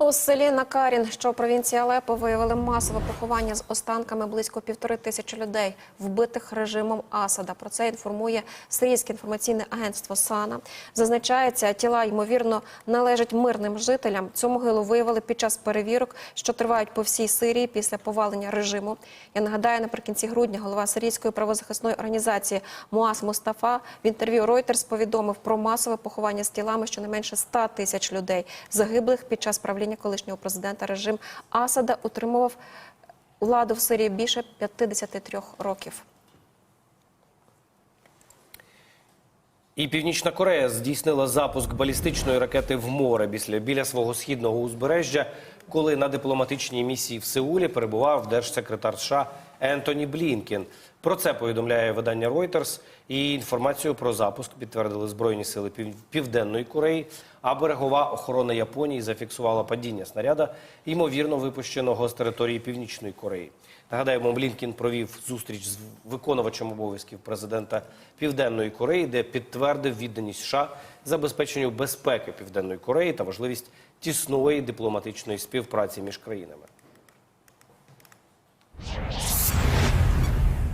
У селі Накарін, що в провінції Алепо, виявили масове поховання з останками близько півтори тисячі людей, вбитих режимом Асада. Про це інформує Сирійське інформаційне агентство САНА. Зазначається, тіла ймовірно належать мирним жителям. Цю могилу виявили під час перевірок, що тривають по всій Сирії після повалення режиму. Я нагадаю, наприкінці грудня голова сирійської правозахисної організації Муас Мустафа в інтерв'ю Reuters повідомив про масове поховання з тілами щонайменше 100 тисяч людей, загиблих під час правління колишнього президента. Режим Асада утримував владу в Сирії більше 53 років. І Північна Корея здійснила запуск балістичної ракети в море біля, біля свого східного узбережжя, коли на дипломатичній місії в Сеулі перебував держсекретар США Ентоні Блінкен. Про це повідомляє видання Reuters. І інформацію про запуск підтвердили Збройні сили Пів- Південної Кореї. А берегова охорона Японії зафіксувала падіння снаряда, ймовірно випущеного з території Північної Кореї. Нагадаємо, Блінкін провів зустріч з виконувачем обов'язків президента Південної Кореї, де підтвердив відданість США забезпеченню безпеки Південної Кореї та важливість тісної дипломатичної співпраці між країнами.